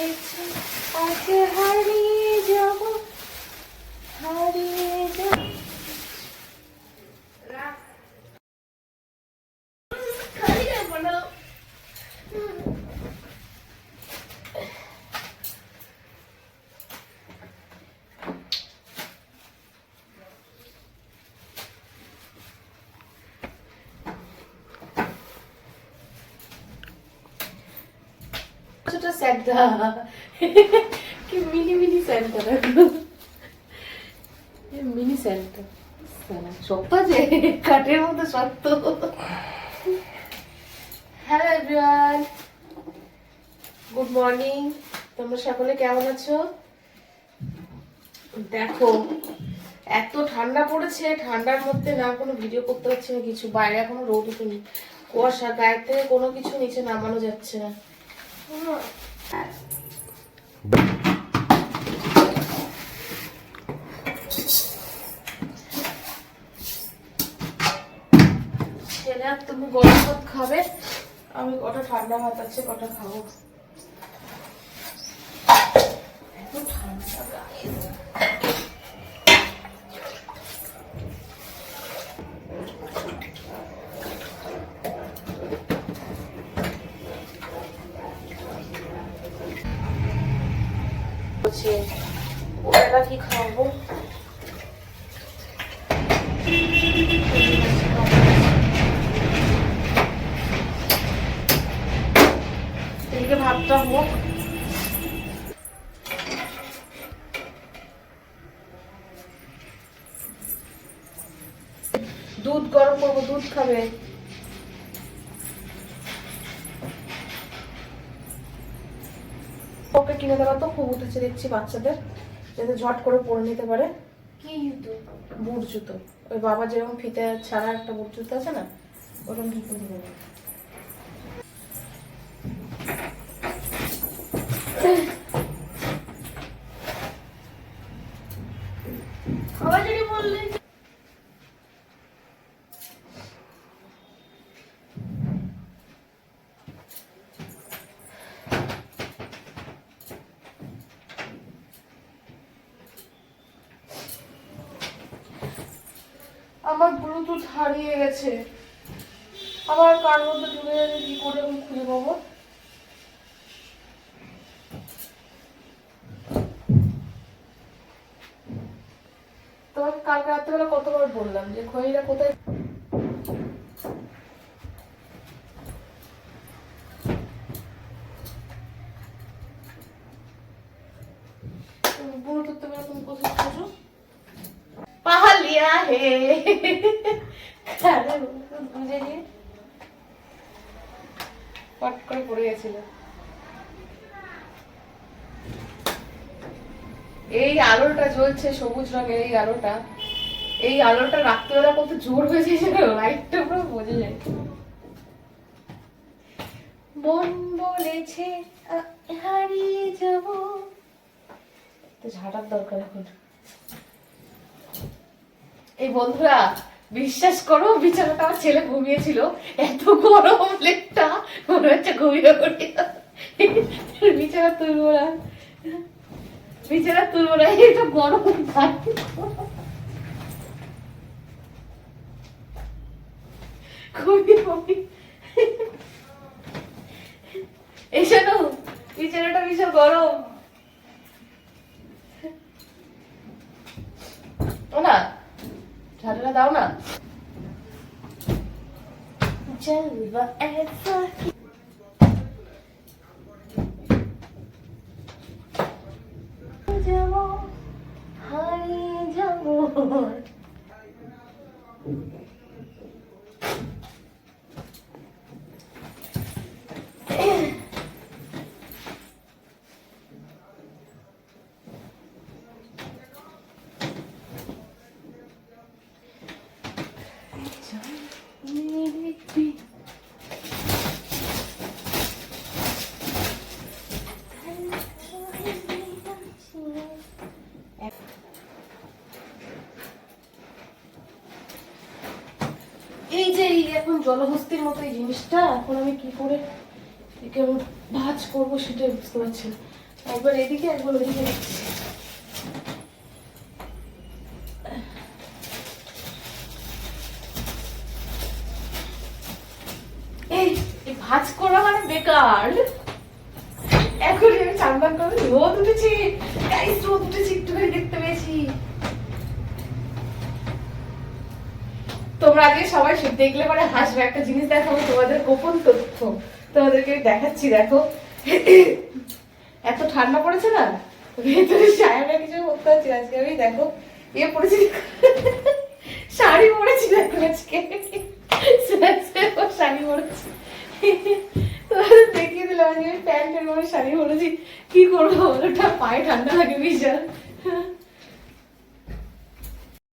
বলেছে আজ হারিয়ে যাব হারিয়ে যাব খালি যাব না ছোট স্যান্টা কি মিনি কাঠের মতো গুড মর্নিং তোমরা সকলে কেমন আছো? দেখো, এত ঠান্ডা পড়েছে, ঠান্ডার মধ্যে না কোনো ভিডিও করতে পারছি না কিছু। বাইরে এখনও রোদ উঠেনি। কুয়াশা, গায়ের থেকে কোনো কিছু নিচে নামানো যাচ্ছে না। ছেলে তুমি গরম ভাত খাবে আমি কটা ঠান্ডা ভাত আছে কটা খাব এত ঠান্ডা গায়ে। বলছে ওরা কি এদিকে ভাতটা হোক। দুধ গরম করব দুধ খাবে। কিনে দেওয়া তো খুব উঠেছে দেখছি বাচ্চাদের। যাতে ঝট করে পরে নিতে পারে। কি জুতো? বুট জুতো। ওই বাবা যেরকম ফিতে ছাড়া একটা বুট জুতো আছে না ওরকম জুতো দিয়ে আমার ব্লুটুথ হারিয়ে গেছে। আবার কার মধ্যে ঢুকে যাবে কি করে আমি খুঁজে পাবো? তোমাকে কালকে রাত্রেবেলা কতবার বললাম যে খইরা কোথায়? ব্লুটুথ তুমি কোথায় খুঁজো? पा लिया है আরে বুঝে নিয়ে পট করে পড়ে গেছিল এই আলোটা জ্বলছে সবুজ রঙের এই আলোটা এই আলোটা রাত্রিবেলা কত জোর হয়েছে লাইটটা পুরো বোঝা যায় মন বলেছে আ- হারিয়ে যাব তো ঝাড়ার দরকার এখন এই বন্ধুরা, বিশ্বাস করো, বিছানাটা আমার ছেলে ঘুমিয়েছিল। এত গরম লেপটা, মনে হচ্ছে ঘুমিয়ে পড়ে। বিছানা তুলবো না। বিছানা তুলবো না এটা গরম ঘুমিয়ে পড়ি। এসে তো বিছানাটা ভীষণ গরম। until we were ever here. যাব হারিয়ে যাব এই যে, এই এখন জলহস্তির মতো এই জিনিসটা, এখন আমি কি করে কেমন ভাজ করব সেটাই বুঝতে পারছি না। একবার এদিকে, একবার ওইদিকে ভাজ করা মানে বেকার। এখন আমি চান্দান করে রোদ উঠেছে গাইস রোদ উঠেছে একটু করে দেখতে পেয়েছি তোমরা আজকে সবাই দেখলে পরে হাসবে। একটা জিনিস দেখাবো, তোমাদের গোপন তথ্য। তোমাদেরকে দেখাচ্ছি, দেখো। এত ঠান্ডা পড়েছে না? ভেতরে সায়াটা কিছু করতে হচ্ছে আজকে। আমি দেখো ইয়ে পড়েছি শাড়ি পরেছি দেখো আজকে। শাড়ি পরেছি তোমাদের দেখিয়ে দিলাম আজকে, আমি প্যান্টের পরে শাড়ি পরেছি কি করব ওটা পায়ে ঠান্ডা লাগে বিশাল।